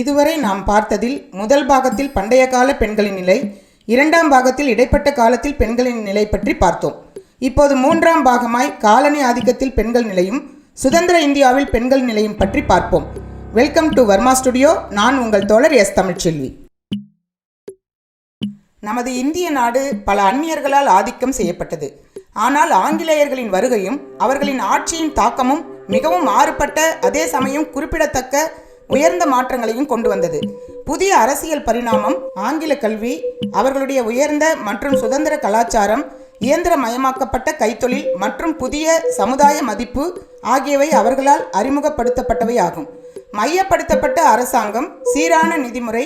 இதுவரை நாம் பார்த்ததில் முதல் பாகத்தில் பண்டைய கால பெண்களின் நிலை இரண்டாம் பாகத்தில் இடைப்பட்ட காலத்தில் பெண்களின் நிலை பற்றி பார்த்தோம். இப்போது மூன்றாம் பாகமாய் காலனி ஆதிக்கத்தில் பெண்கள் நிலையும் சுதந்திர இந்தியாவில் பெண்கள் நிலையும் பற்றி பார்ப்போம். Welcome to Varma Studio. நான் உங்கள் தோழர் எஸ். தமிழ்ச்செல்வி. நமது இந்திய நாடு பல அந்நியர்களால் ஆதிக்கம் செய்யப்பட்டது. ஆனால் ஆங்கிலேயர்களின் வருகையும் அவர்களின் ஆட்சியின் தாக்கமும் மிகவும் மாறுபட்ட அதே சமயம் குறிப்பிடத்தக்க உயர்ந்த மாற்றங்களையும் கொண்டு வந்தது. புதிய அரசியல் பரிணாமம் ஆங்கில கல்வி அவர்களுடைய உயர்ந்த மற்றும் சுதந்திர கலாச்சாரம் இயந்திரமயமாக்கப்பட்ட கைத்தொழில் மற்றும் புதிய சமுதாய மதிப்பு ஆகியவை அவர்களால் அறிமுகப்படுத்தப்பட்டவை ஆகும் மையப்படுத்தப்பட்ட அரசாங்கம் சீரான நிதிமுறை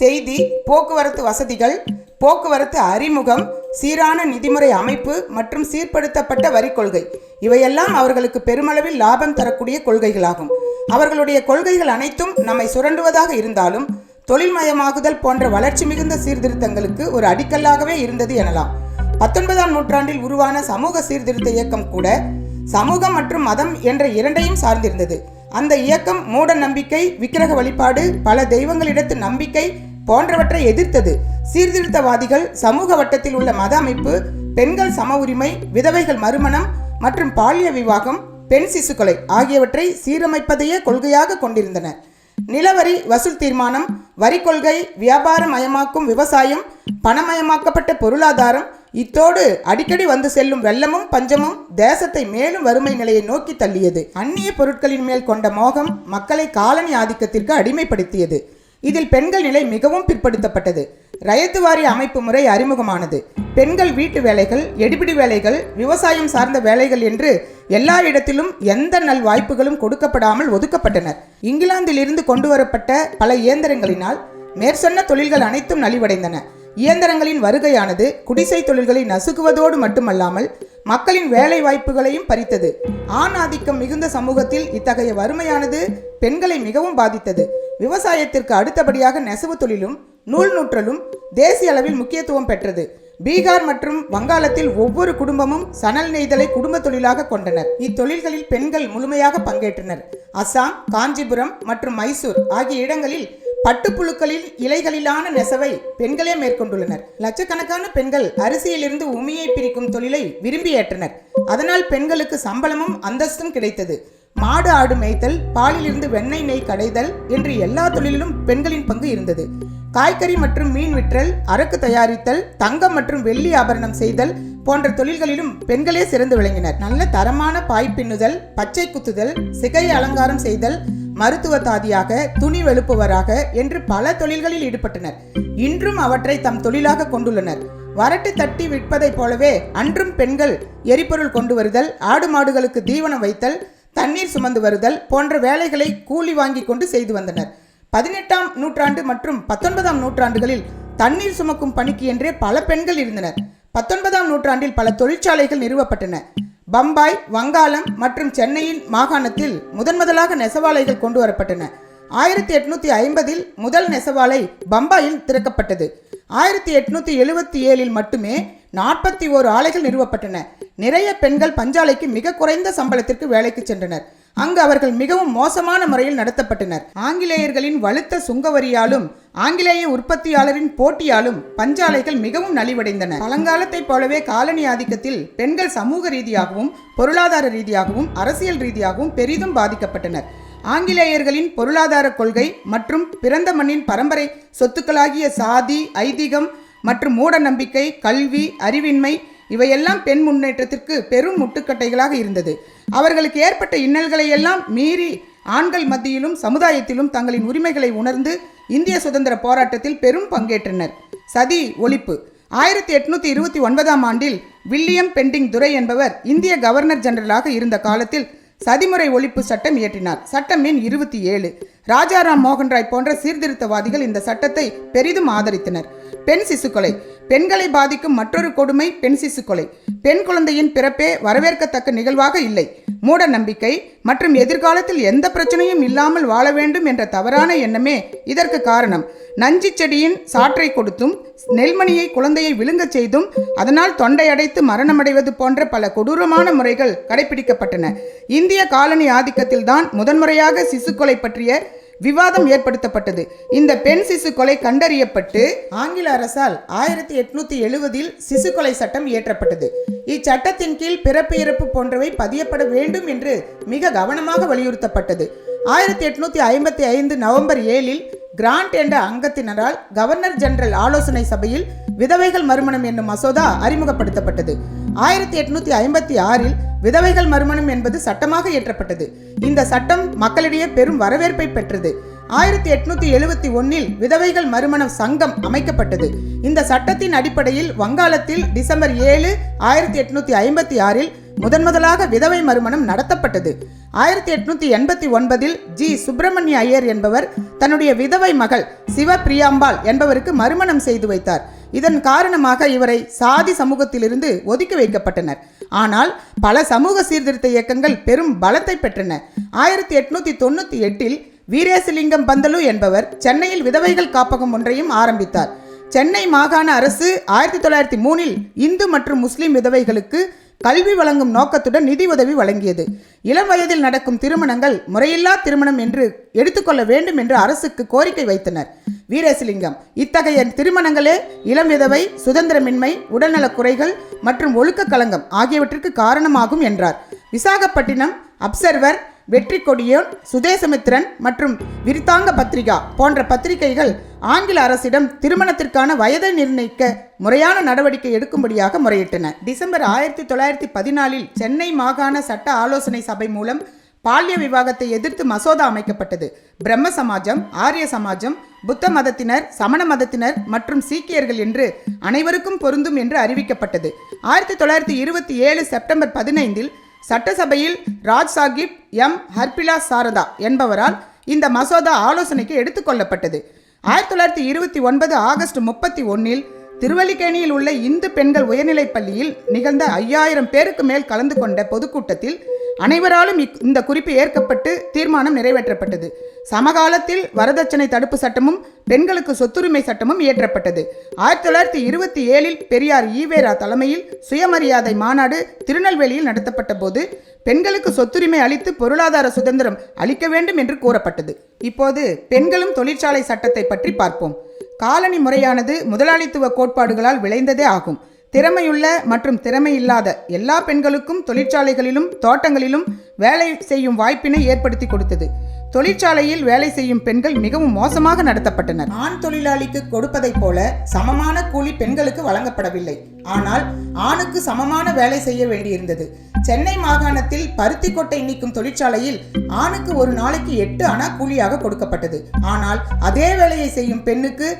செய்தி போக்குவரத்து வசதிகள் போக்குவரத்து அறிமுகம் சீரான நிதிமுறை அமைப்பு மற்றும் சீர்படுத்தப்பட்ட வரி கொள்கை. இவையெல்லாம் அவர்களுக்கு பெருமளவில் லாபம் தரக்கூடிய கொள்கைகளாகும். அவர்களுடைய கொள்கைகள் அனைத்தும் நம்மை சுரண்டுவதாக இருந்தாலும் தொழில்மயமாகுதல் போன்ற வளர்ச்சி மிகுந்த சீர்திருத்தங்களுக்கு ஒரு அடிக்கல்லாகவே இருந்தது எனலாம். பத்தொன்பதாம் நூற்றாண்டில் உருவான சமூக சீர்திருத்த இயக்கம் கூட சமூகம் மற்றும் மதம் என்ற இரண்டையும் சார்ந்திருந்தது. அந்த இயக்கம் மூட நம்பிக்கை விக்கிரக வழிபாடு பல தெய்வங்களிடத்து நம்பிக்கை போன்றவற்றை எதிர்த்தது. சீர்திருத்தவாதிகள் சமூக வட்டத்தில் உள்ள மத அமைப்பு பெண்கள் சம உரிமை விதவைகள் மறுமணம் மற்றும் பாலிய விவாகம் பெண் சிசுக்கொலை ஆகியவற்றை சீரமைப்பதையே கொள்கையாக கொண்டிருந்தனர் நிலவரி வசூல் தீர்மானம் வரி கொள்கை வியாபாரமயமாக்கும் விவசாயம் பணமயமாக்கப்பட்ட பொருளாதாரம் இத்தோடு அடிக்கடி வந்து செல்லும் வெள்ளமும் பஞ்சமும் தேசத்தை மேலும் வறுமை நிலையை நோக்கி தள்ளியது. அந்நிய பொருட்களின் மேல் கொண்ட மோகம் மக்களை காலனி ஆதிக்கத்திற்கு அடிமைப்படுத்தியது. இதில் பெண்கள் நிலை மிகவும் பிற்படுத்தப்பட்டது. ரயத்துவாரி அமைப்பு முறை அறிமுகமானது. பெண்கள் வீட்டு வேலைகள் எடுபிடி வேலைகள் விவசாயம் சார்ந்த வேலைகள் என்று எல்லா இடத்திலும் எந்த நல் வாய்ப்புகளும் கொடுக்கப்படாமல் ஒதுக்கப்பட்டனர். இங்கிலாந்திலிருந்து கொண்டு வரப்பட்ட பல இயந்திரங்களினால் மேற்சொன்ன தொழில்கள் அனைத்தும் நலிவடைந்தன. இயந்திரங்களின் வருகையானது குடிசை தொழில்களை நசுக்குவதோடு மட்டுமல்லாமல் மக்களின் வேலை வாய்ப்புகளையும் பறித்தது. ஆண் ஆதிக்கம் மிகுந்த சமூகத்தில் இத்தகைய வறுமையானது பெண்களை மிகவும் பாதித்தது. விவசாயத்திற்கு அடுத்தபடியாக நெசவு தொழிலும் நூல் நூற்றலும் தேசிய அளவில் முக்கியத்துவம் பெற்றது. பீகார் மற்றும் வங்காளத்தில் ஒவ்வொரு குடும்பமும் சணல் நெய்தலை குடும்ப தொழிலாக கொண்டனர். இத்தொழில்களில் பெண்கள் முழுமையாக பங்கேற்றனர். அசாம் காஞ்சிபுரம் மற்றும் மைசூர் ஆகிய இடங்களில் பட்டுப்புழுக்களில் இலைகளிலான நெசவை பெண்களே மேற்கொண்டுள்ளனர். லட்சக்கணக்கான பெண்கள் அரிசியிலிருந்து உமியை பிரிக்கும் தொழிலை விரும்பி ஏற்றனர். அதனால் பெண்களுக்கு சம்பளமும் அந்தஸ்தும் கிடைத்தது. மாடு ஆடு மேய்த்தல் பாலிலிருந்து வெண்ணெய் நெய் கடைதல் என்று எல்லா தொழிலிலும் பெண்களின் பங்கு இருந்தது. காய்கறி மற்றும் மீன் விற்றல் அரக்கு தயாரித்தல் தங்கம் மற்றும் வெள்ளி ஆபரணம் செய்தல் போன்ற தொழில்களிலும் பெண்களே சிறந்து விளங்கினர். நல்ல தரமான பாய் பின்னுதல் பச்சை குத்துதல் சிகை அலங்காரம் செய்தல் மருத்துவ தாதியாக துணி வெளுப்புவராக என்று பல தொழில்களில் ஈடுபட்டனர். இன்றும் அவற்றை தம் தொழிலாக கொண்டுள்ளனர். வரட்டு தட்டி விற்பதைப் போலவே அன்றும் பெண்கள் எரிபொருள் கொண்டு வருதல் ஆடு மாடுகளுக்கு தீவனம் வைத்தல் தண்ணீர் சுமந்து வருதல் போன்ற வேலைகளை கூலி வாங்கி கொண்டு செய்து வந்தனர். பதினெட்டாம் நூற்றாண்டு மற்றும் பத்தொன்பதாம் நூற்றாண்டுகளில் தண்ணீர் சுமக்கும் பணிக்கு என்றே பல பெண்கள் இருந்தனர். பத்தொன்பதாம் நூற்றாண்டில் பல தொழிற்சாலைகள் நிறுவப்பட்டன. பம்பாய் வங்காளம் மற்றும் சென்னையின் மாகாணத்தில் முதன் முதலாக நெசவாலைகள் கொண்டு வரப்பட்டன. ஆயிரத்தி எட்நூத்தி ஐம்பதில் முதல் நெசவாலை பம்பாயில் திறக்கப்பட்டது. ஆயிரத்தி எட்நூத்தி எழுபத்தி ஏழில் மட்டுமே நாற்பத்தி ஓரு ஆலைகள் நிறுவப்பட்டன. நிறைய பெண்கள் பஞ்சாலைக்கு மிக குறைந்த சம்பளத்திற்கு வேலைக்கு சென்றனர். அங்கு அவர்கள் மிகவும் மோசமான முறையில் நடத்தப்பட்டனர். ஆங்கிலேயர்களின் வலுத்த சுங்கவரியாலும் ஆங்கிலேய உற்பத்தியாளரின் போட்டியாலும் பஞ்சாலைகள் மிகவும் நலிவடைந்தன. பழங்காலத்தைப் போலவே காலனி ஆதிக்கத்தில் பெண்கள் சமூக ரீதியாகவும் பொருளாதார ரீதியாகவும் அரசியல் ரீதியாகவும் பெரிதும் பாதிக்கப்பட்டனர். ஆங்கிலேயர்களின் பொருளாதார கொள்கை மற்றும் பிறந்த மண்ணின் பரம்பரை சொத்துக்களாகிய சாதி ஐதீகம் மற்றும் மூட நம்பிக்கை கல்வி அறிவின்மை இவையெல்லாம் பெண் முன்னேற்றத்திற்கு பெரும் முட்டுக்கட்டைகளாக இருந்தது. அவர்களுக்கு ஏற்பட்ட இன்னல்களை எல்லாம் மீறி ஆண்கள் மத்தியிலும் சமுதாயத்திலும் தங்களின் உரிமைகளை உணர்ந்து இந்திய சுதந்திர போராட்டத்தில் பெரும் பங்கேற்றனர். சதி ஒழிப்பு. ஆயிரத்தி எட்நூத்தி இருபத்தி ஒன்பதாம் ஆண்டில் வில்லியம் பெண்டிங் துரை என்பவர் இந்திய கவர்னர் ஜெனரலாக இருந்த காலத்தில் சதிமுறை ஒழிப்பு சட்டம் இயற்றினார். சட்டம் எண் இருபத்தி ஏழு. ராஜாராம் மோகன்ராய் போன்ற சீர்திருத்தவாதிகள் இந்த சட்டத்தை பெரிதும் ஆதரித்தனர். பெண் சிசுக்கொலை. பெண்களை பாதிக்கும் மற்றொரு கொடுமை பெண் சிசு கொலை பெண் குழந்தையின் பிறப்பே வரவேற்கத்தக்க நிகழ்வாக இல்லை. மூட நம்பிக்கை மற்றும் எதிர்காலத்தில் எந்த பிரச்சனையும் இல்லாமல் வாழ வேண்டும் என்ற தவறான எண்ணமே இதற்கு காரணம். நஞ்சி செடியின் சாற்றை கொடுத்தும் நெல்மணியை குழந்தையை விழுங்கச் செய்தும் அதனால் தொண்டை அடைத்து மரணமடைவது போன்ற பல கொடூரமான முறைகள் கடைபிடிக்கப்பட்டன இந்திய காலனி ஆதிக்கத்தில்தான் முதன்முறையாக சிசுக்கொலை பற்றிய விவாதம் ஏற்படுத்தப்பட்டது. இந்த பெண் சிசு கொலை கண்டறியப்பட்டு ஆங்கில அரசால் ஆயிரத்தி எட்நூத்தி எழுவதில் சிசு கொலை சட்டம் இயற்றப்பட்டது. இச்சட்டத்தின் கீழ் பிறப்பு இறப்பு போன்றவை பதியப்பட வேண்டும் என்று மிக கவனமாக வலியுறுத்தப்பட்டது. ஆயிரத்தி எட்நூத்தி ஐம்பத்தி ஐந்து நவம்பர் ஏழில் கிராண்ட் என்ற அங்கத்தினரால் கவர்னர் ஜெனரல் ஆலோசனை சபையில் விதவைகள் மறுமணம் என்னும் மசோதா அறிமுகப்படுத்தப்பட்டது. ஆயிரத்தி எட்நூத்தி ஐம்பத்தி ஆறில் விதவைகள் மறுமணம் என்பது சட்டமாக இயற்றப்பட்டது. இந்த சட்டம் மக்களிடையே பெரும் வரவேற்பை பெற்றது. ஆயிரத்தி எட்நூத்தி எழுவத்தி ஒன்னில் விதவைகள் மறுமணம் சங்கம் அமைக்கப்பட்டது. இந்த சட்டத்தின் அடிப்படையில் வங்காளத்தில் டிசம்பர் ஏழு ஆயிரத்தி எட்நூத்தி ஐம்பத்தி ஆறில் முதன்முதலாக விதவை மறுமணம் நடத்தப்பட்டது. ஆயிரத்தி எட்நூத்தி எண்பத்தி ஒன்பதில் ஜி. சுப்பிரமணிய ஐயர் என்பவர் தன்னுடைய விதவை மகள் சிவபிரியாம்பாள் என்பவருக்கு மறுமணம் செய்து வைத்தார். இதன் காரணமாக இவரை சாதி சமூகத்திலிருந்து ஒதுக்கி வைக்கப்பட்டனர். ஆனால் பல சமூக சீர்திருத்த இயக்கங்கள் பெரும் பலத்தை பெற்றன. ஆயிரத்தி எட்நூத்தி தொண்ணூத்தி எட்டில் வீரேசலிங்கம் பந்தலு என்பவர் சென்னையில் விதவைகள் காப்பகம் ஒன்றையும் ஆரம்பித்தார். சென்னை மாகாண அரசு ஆயிரத்தி தொள்ளாயிரத்தி மூணில் இந்து மற்றும் முஸ்லிம் விதவைகளுக்கு கல்வி வழங்கும் நோக்கத்துடன் நிதி உதவி வழங்கியது. இளம் வயதில் நடக்கும் திருமணங்கள் முறையில்லா திருமணம் என்று எடுத்துக்கொள்ள வேண்டும் என்று அரசுக்கு கோரிக்கை வைத்தனர். வீரசிலிங்கம் இத்தகைய திருமணங்களே இளம் விதவை சுதந்திரமின்மை உடல்நலக் குறைகள் மற்றும் ஒழுக்க களங்கம் ஆகியவற்றிற்கு காரணமாகும் என்றார். விசாகப்பட்டினம் அப்சர்வர் வெற்றி கொடியோன் சுதேசமித்ரன் மற்றும் விருத்தாங்க பத்திரிகா போன்ற பத்திரிகைகள் ஆங்கில அரசிடம் திருமணத்திற்கான வயதை நிர்ணயிக்க முறையான நடவடிக்கை எடுக்கும்படியாக முறையிட்டன. டிசம்பர் ஆயிரத்தி தொள்ளாயிரத்தி பதினாலில் சென்னை மாகாண சட்ட ஆலோசனை சபை மூலம் பால்ய விவாகத்தை எதிர்த்து மசோதா அமைக்கப்பட்டது. பிரம்ம சமாஜம் ஆரிய சமாஜம் புத்த மதத்தினர் சமண மதத்தினர் மற்றும் சீக்கியர்கள் என்று அனைவருக்கும் பொருந்தும் என்று அறிவிக்கப்பட்டது. ஆயிரத்தி தொள்ளாயிரத்தி இருபத்தி ஏழு செப்டம்பர் பதினைந்தில் சட்டசபையில் ராஜ் சாகிப் எம். ஹர்பிலா சாரதா என்பவரால் இந்த மசோதா ஆலோசனைக்கு எடுத்துக்கொள்ளப்பட்டது ஆயிரத்தி தொள்ளாயிரத்தி இருபத்தி ஒன்பது ஆகஸ்ட் முப்பத்தி ஒன்னில் திருவல்லிக்கேணியில் உள்ள இந்து பெண்கள் உயர்நிலைப் பள்ளியில் நிகழ்ந்த ஐயாயிரம் பேருக்கு மேல் கலந்து கொண்ட பொதுக்கூட்டத்தில் அனைவராலும் இக்- இந்த குறிப்பு ஏற்கப்பட்டு தீர்மானம் நிறைவேற்றப்பட்டது. சமகாலத்தில் வரதட்சணை தடுப்பு சட்டமும் பெண்களுக்கு சொத்துரிமை சட்டமும் இயற்றப்பட்டது. ஆயிரத்தி தொள்ளாயிரத்தி இருபத்தி ஏழில் பெரியார் ஈவேரா தலைமையில் சுயமரியாதை மாநாடு திருநெல்வேலியில் நடத்தப்பட்ட போது பெண்களுக்கு சொத்துரிமை அளித்து பொருளாதார சுதந்திரம் அளிக்க வேண்டும் என்று கூறப்பட்டது. இப்போது பெண்களும் தொழிற்சாலை சட்டத்தை பற்றி பார்ப்போம். காலனி முறையானது முதலாளித்துவ கோட்பாடுகளால் விளைந்ததே ஆகும். திறமையுள்ள மற்றும் திறமை இல்லாத எல்லா பெண்களுக்கும் தொழிற்சாலைகளிலும் தோட்டங்களிலும் வேலை செய்யும் வாய்ப்பினை ஏற்படுத்தி கொடுத்தது. தொழிற்சாலையில் வேலை செய்யும் பெண்கள் மிகவும் மோசமாக நடத்தப்பட்டனர். ஆண் தொழிலாளிக்கு கொடுப்பதைப் போல சமமான கூலி பெண்களுக்கு வழங்கப்படவில்லை. ஆனால் ஆணுக்கு சமமான வேலை செய்ய வேண்டியிருந்தது. சென்னை மாகாணத்தில் பருத்தி கொட்டை நீக்கும் தொழிற்சாலையில் ஆணுக்கு ஒரு நாளைக்கு எட்டு அணா கூலியாக கொடுக்கப்பட்டது. ஆனால் அதே வேலையை செய்யும் பெண்ணுக்கு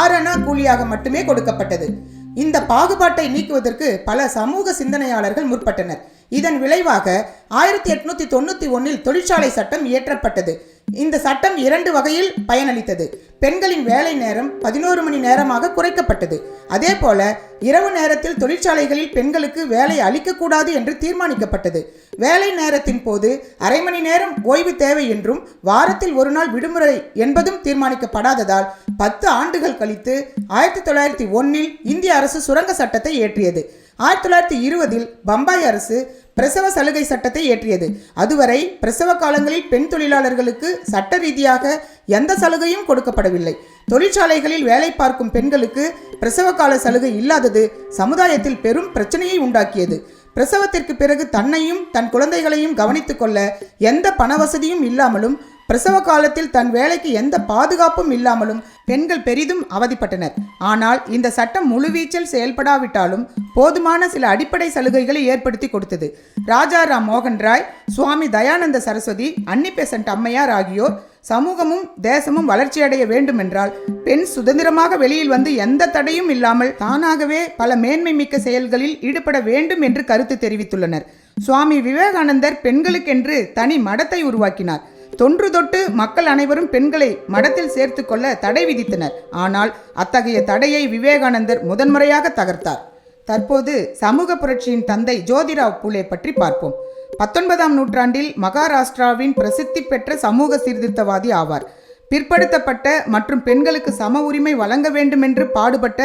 ஆறு அணா கூலியாக மட்டுமே கொடுக்கப்பட்டது. இந்த பாகுபாட்டை நீக்குவதற்கு பல சமூக சிந்தனையாளர்கள் முற்பட்டனர். இதன் விளைவாக ஆயிரத்தி எட்நூத்தி தொண்ணூத்தி ஒன்னில் தொழிற்சாலை சட்டம் இயற்றப்பட்டது. இந்த சட்டம் இரண்டு வகையில் பயனளித்தது. பெண்களின் வேலை நேரம் பதினோரு மணி நேரமாக குறைக்கப்பட்டது. அதே போல இரவு நேரத்தில் தொழிற்சாலைகளில் பெண்களுக்கு வேலை அளிக்கக்கூடாது என்று தீர்மானிக்கப்பட்டது. வேலை நேரத்தின் போது அரை மணி நேரம் ஓய்வு தேவை என்றும் வாரத்தில் ஒரு நாள் விடுமுறை என்பதும் தீர்மானிக்கப்படாததால் பத்து ஆண்டுகள் கழித்து ஆயிரத்தி தொள்ளாயிரத்தி ஒன்னில் இந்திய அரசு சுரங்க சட்டத்தை இயற்றியது. ஆயிரத்தி தொள்ளாயிரத்தி இருபதில் பம்பாய் அரசு பிரசவ சலுகை சட்டத்தை இயற்றியது அதுவரை பிரசவ காலங்களில் பெண் தொழிலாளர்களுக்கு சட்ட ரீதியாக எந்த சலுகையும் கொடுக்கப்படவில்லை. தொழிற்சாலைகளில் வேலை பார்க்கும் பெண்களுக்கு பிரசவ கால சலுகை இல்லாதது சமுதாயத்தில் பெரும் பிரச்சனையை உண்டாக்கியது. பிரசவத்திற்கு பிறகு தன்னையும் தன் குழந்தைகளையும் கவனித்துக்கொள்ள எந்த பண வசதியும் இல்லாமலும் பிரசவ காலத்தில் தன் வேலைக்கு எந்த பாதுகாப்பும் இல்லாமலும் பெண்கள் பெரிதும் அவதிப்பட்டனர். ஆனால் இந்த சட்டம் முழுவீச்சில் செயல்படாவிட்டாலும் போதுமான சில அடிப்படை சலுகைகளை ஏற்படுத்தி கொடுத்தது. ராஜாராம் மோகன் ராய் சுவாமி தயானந்த சரஸ்வதி அன்னி பெசன்ட் அம்மையார் ஆகியோர் சமூகமும் தேசமும் வளர்ச்சியடைய வேண்டுமென்றால் பெண் சுதந்திரமாக வெளியில் வந்து எந்த தடையும் இல்லாமல் தானாகவே பல மேன்மை மிக்க செயல்களில் ஈடுபட வேண்டும் என்று கருத்து தெரிவித்துள்ளனர். சுவாமி விவேகானந்தர் பெண்களுக்கென்று தனி மடத்தை உருவாக்கினார். தொன்று தொட்டு மக்கள் அனைவரும் பெண்களை மடத்தில் சேர்த்து கொள்ள தடை விதித்தனர். ஆனால் அத்தகைய தடையை விவேகானந்தர் முதன்முறையாக தகர்த்தார். தற்போது சமூக புரட்சியின் தந்தை ஜோதிராவ் பூலே பற்றி பார்ப்போம். பத்தொன்பதாம் நூற்றாண்டில் மகாராஷ்டிராவின் பிரசித்தி பெற்ற சமூக சீர்திருத்தவாதி ஆவார். பிற்படுத்தப்பட்ட மற்றும் பெண்களுக்கு சம உரிமை வழங்க வேண்டுமென்று பாடுபட்ட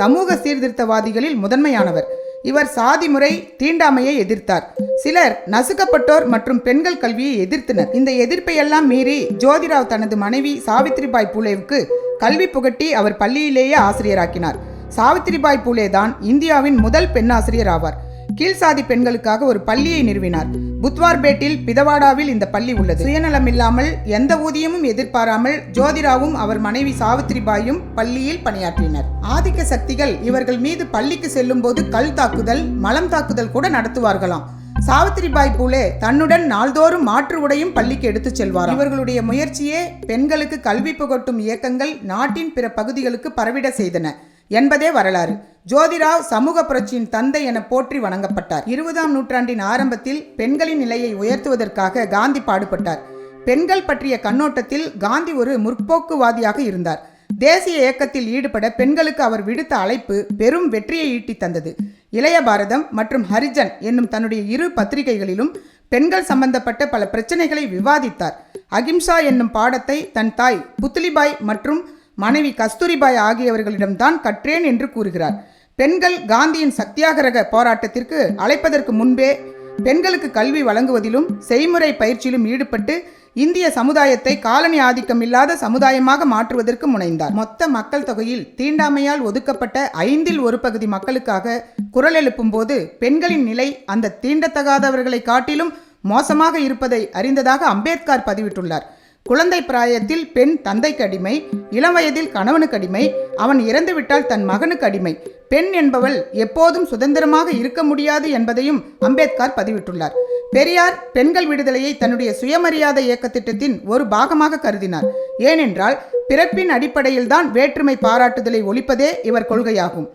சமூக சீர்திருத்தவாதிகளில் முதன்மையானவர். இவர் சாதி முறை தீண்டாமையை எதிர்த்தார். சிலர் நசுக்கப்பட்டோர் மற்றும் பெண்கள் கல்வியை எதிர்த்தனர். இந்த எதிர்ப்பை எல்லாம் மீறி ஜோதிராவ் தனது மனைவி சாவித்ரிபாய் பூலேவுக்கு கல்வி புகட்டி அவர் பள்ளியிலேயே ஆசிரியராக்கினார். சாவித்ரிபாய் பூலே தான் இந்தியாவின் முதல் பெண்ணாசிரியர் ஆவார். கீழ்சாதி பெண்களுக்காக ஒரு பள்ளியை நிறுவினார். புத்வார்பேட்டில் பிதவாடாவில் இந்த பள்ளி உள்ளது. சுயநலமில்லாமல் எந்த ஊதியமும் எதிர்பாராமல் ஜோதிராவும் அவர் மனைவி சாவித்ரிபாயும் பள்ளியில் பணியாற்றினர். ஆதிக்க சக்திகள் இவர்கள் மீது பள்ளிக்கு செல்லும் போது கல் தாக்குதல் மலம் தாக்குதல் கூட நடத்துவார்களாம். சாவித்திரிபாய் பூலே தன்னுடன் நாள்தோறும் மாற்று உடையும் பள்ளிக்கு எடுத்துச் செல்வார் இவர்களுடைய முயற்சியே பெண்களுக்கு கல்வி புகட்டும் இயக்கங்கள் நாட்டின் பிற பகுதிகளுக்கு பரவிட செய்தன என்பதே வரலாறு. ஜோதிராவ் சமூக புரட்சியின் தந்தை என போற்றி வணங்கப்பட்டார். இருபதாம் நூற்றாண்டின் ஆரம்பத்தில் பெண்களின் நிலையை உயர்த்துவதற்காக காந்தி பாடுபட்டார். பெண்கள் பற்றிய கண்ணோட்டத்தில் காந்தி ஒரு முற்போக்குவாதியாக இருந்தார். தேசிய இயக்கத்தில் ஈடுபட பெண்களுக்கு அவர் விடுத்த அழைப்பு பெரும் வெற்றியை ஈட்டி தந்தது. இளைய பாரதம் மற்றும் ஹரிஜன் என்னும் தன்னுடைய இரு பத்திரிகைகளிலும் பெண்கள் சம்பந்தப்பட்ட பல பிரச்சனைகளை விவாதித்தார். அகிம்சா என்னும் பாடத்தை தன் தாய் புத்லிபாய் மற்றும் மனைவி கஸ்தூரிபாய் ஆகியவர்களிடம்தான் கற்றேன் என்று கூறுகிறார். பெண்கள் காந்தியின் சத்தியாகிரக போராட்டத்திற்கு அழைப்பதற்கு முன்பே பெண்களுக்கு கல்வி வழங்குவதிலும் செய்முறை பயிற்சியிலும் ஈடுபட்டு இந்திய சமுதாயத்தை காலனி ஆதிக்கம் இல்லாத சமுதாயமாக மாற்றுவதற்கு முனைந்தார். மொத்த மக்கள் தொகையில் தீண்டாமையால் ஒதுக்கப்பட்ட ஐந்தில் ஒரு பகுதி மக்களுக்காக குரல் எழுப்பும் போது பெண்களின் நிலை அந்த தீண்டத்தகாதவர்களை காட்டிலும் மோசமாக இருப்பதை அறிந்ததாக அம்பேத்கர் பதிவிட்டுள்ளார். குழந்தை பிராயத்தில் பெண் தந்தைக்கு அடிமை இளம் வயதில் கணவனுக்கு அடிமை அவன் இறந்துவிட்டால் தன் மகனுக்கு அடிமை. பெண் என்பவள் எப்போதும் சுதந்திரமாக இருக்க முடியாது என்பதையும் அம்பேத்கர் பதிவிட்டுள்ளார். பெரியார் பெண்கள் விடுதலையை தன்னுடைய சுயமரியாதை இயக்க திட்டத்தின் ஒரு பாகமாக கருதினார். ஏனென்றால் பிறப்பின் அடிப்படையில்தான் வேற்றுமை பாராட்டுதலை ஒழிப்பதே இவர் கொள்கையாகும்.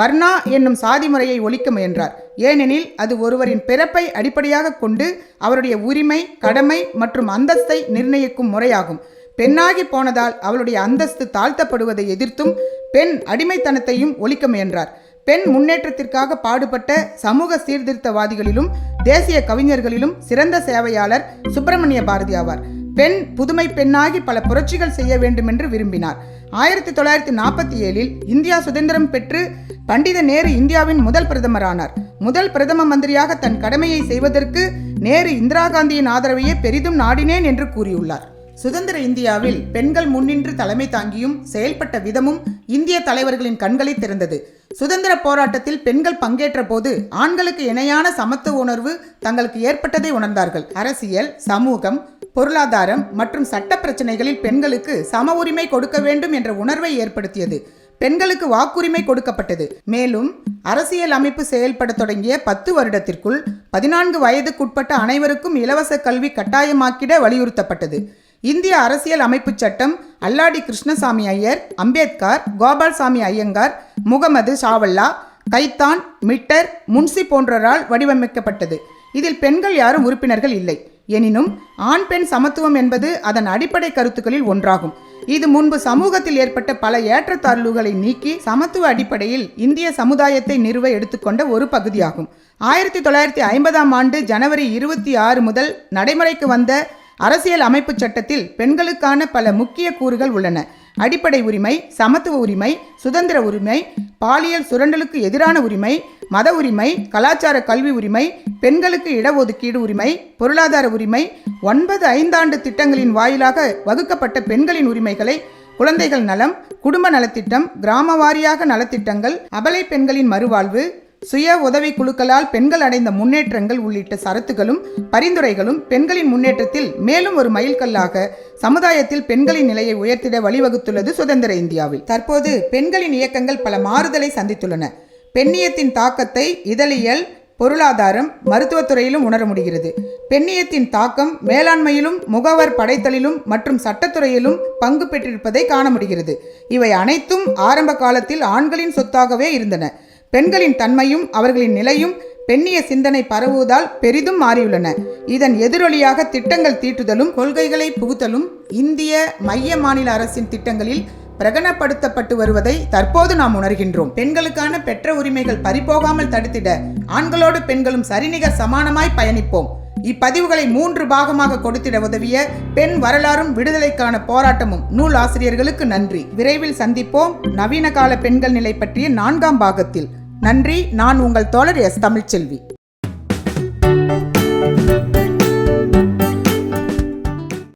வர்ணா என்னும் சாதி முறையை ஒழிக்க முயன்றார். ஏனெனில் அது ஒருவரின் பிறப்பை அடிப்படையாக கொண்டு அவருடைய உரிமை கடமை மற்றும் அந்தஸ்தை நிர்ணயிக்கும் முறையாகும். பெண்ணாகி போனதால் அவளுடைய அந்தஸ்து தாழ்த்தப்படுவதை எதிர்த்தும் பெண் அடிமைத்தனத்தையும் ஒழிக்க முயன்றார். பெண் முன்னேற்றத்திற்காக பாடுபட்ட சமூக சீர்திருத்தவாதிகளிலும் தேசிய கவிஞர்களிலும் சிறந்த சேவையாளர் சுப்பிரமணிய பாரதி ஆவார். பெண் புதுமை பெண்ணாகி பல புரட்சிகள் செய்ய வேண்டும் என்று விரும்பினார். ஆயிரத்தி தொள்ளாயிரத்தி நாற்பத்தி ஏழில் இந்தியா சுதந்திரம் பெற்று பண்டித நேரு இந்தியாவின் முதல் பிரதமரானார். முதல் பிரதம மந்திரியாக தன் கடமையை செய்வதற்கு நேரு இந்திரா காந்தியின் ஆதரவையே பெரிதும் நாடினேன் என்று கூறியுள்ளார். சுதந்திர இந்தியாவில் பெண்கள் முன்னின்று தலைமை தாங்கியும் செயல்பட்ட விதமும் இந்திய தலைவர்களின் கண்களை திறந்தது. சுதந்திர போராட்டத்தில் பெண்கள் பங்கேற்ற போது ஆண்களுக்கு இணையான சமத்துவ உணர்வு தங்களுக்கு ஏற்பட்டதை உணர்ந்தார்கள். அரசியல் சமூகம் பொருளாதாரம் மற்றும் சட்ட பிரச்சனைகளில் பெண்களுக்கு சம உரிமை கொடுக்க வேண்டும் என்ற உணர்வை ஏற்படுத்தியது. பெண்களுக்கு வாக்குரிமை கொடுக்கப்பட்டது. மேலும் அரசியல் அமைப்பு செயல்பட தொடங்கிய பத்து வருடத்திற்குள் பதினான்கு வயதுக்குட்பட்ட அனைவருக்கும் இலவச கல்வி கட்டாயமாக்கிட வலியுறுத்தப்பட்டது. இந்திய அரசியல் அமைப்பு சட்டம் அல்லாடி கிருஷ்ணசாமி ஐயர் அம்பேத்கர் கோபால்சாமி ஐயங்கார் முகமது ஷாவல்லா கைத்தான் மிட்டர் முன்சி போன்றோரால் வடிவமைக்கப்பட்டது. இதில் பெண்கள் யாரும் உறுப்பினர்கள் இல்லை. எனினும் ஆண் பெண் சமத்துவம் என்பது அதன் அடிப்படை கருத்துக்களில் ஒன்றாகும். இது முன்பு சமூகத்தில் ஏற்பட்ட பல ஏற்றத்தாழ்வுகளை நீக்கி சமத்துவ அடிப்படையில் இந்திய சமுதாயத்தை நிறுவ எடுத்துக்கொண்ட ஒரு பகுதியாகும். ஆயிரத்தி தொள்ளாயிரத்தி ஐம்பதாம் ஆண்டு ஜனவரி இருபத்தி ஆறு முதல் நடைமுறைக்கு வந்த அரசியல் அமைப்பு சட்டத்தில் பெண்களுக்கான பல முக்கிய கூறுகள் உள்ளன. அடிப்படை உரிமை சமத்துவ உரிமை சுதந்திர உரிமை பாலியல் சுரண்டலுக்கு எதிரான உரிமை மத உரிமை கலாச்சார கல்வி உரிமை பெண்களுக்கு இடஒதுக்கீடு உரிமை பொருளாதார உரிமை ஒன்பது ஐந்தாண்டு திட்டங்களின் வாயிலாக வகுக்கப்பட்ட பெண்களின் உரிமைகளை குழந்தைகள் நலம் குடும்ப நலத்திட்டம் கிராம வாரியாக நலத்திட்டங்கள் அபலை பெண்களின் மறுவாழ்வு சுய உதவி குழுக்களால் பெண்கள் அடைந்த முன்னேற்றங்கள் உள்ளிட்ட சரத்துகளும் பரிந்துரைகளும் பெண்களின் முன்னேற்றத்தில் மேலும் ஒரு மைல்கல்லாக சமுதாயத்தில் பெண்களின் நிலையை உயர்த்திட வழிவகுத்துள்ளது சுதந்திர இந்தியாவில். தற்போது பெண்களின் இயக்கங்கள் பல மாறுதலை சந்தித்துள்ளன. பெண்ணியத்தின் தாக்கத்தை இதழியல் பொருளாதாரம் மருத்துவத்துறையிலும் உணர முடிகிறது. பெண்ணியத்தின் தாக்கம் மேலாண்மையிலும் முகவர் படைத்தலிலும் மற்றும் சட்டத்துறையிலும் பங்கு பெற்றிருப்பதை காண முடிகிறது. இவை அனைத்தும் ஆரம்ப காலத்தில் ஆண்களின் சொத்தாகவே இருந்தன. பெண்களின் தன்மையும் அவர்களின் நிலையும் பெண்ணிய சிந்தனை பரவுவதால் பெரிதும் மாறியுள்ளன. இதன் எதிரொலியாக திட்டங்கள் தீட்டுதலும் கொள்கைகளை புகுத்தலும் இந்திய மைய மாநில அரசின் திட்டங்களில் பிரகடனப்படுத்தப்பட்டு வருவதை தற்போது நாம் உணர்கின்றோம். பெண்களுக்கான பெற்ற உரிமைகள் பறிபோகாமல் தடுத்திட ஆண்களோடு பெண்களும் சரிநிகர் சமானமாய் பயணிப்போம். இப்பதிவுகளை மூன்று பாகமாக கொடுத்திட உதவிய பெண் வரலாறும் விடுதலைக்கான போராட்டமும் நூல் ஆசிரியர்களுக்கு நன்றி. விரைவில் சந்திப்போம். நவீன கால பெண்கள் நிலை பற்றிய நான்காம் பாகத்தில். நன்றி. நான் உங்கள் தோழர் எஸ். தமிழ்ச்செல்வி.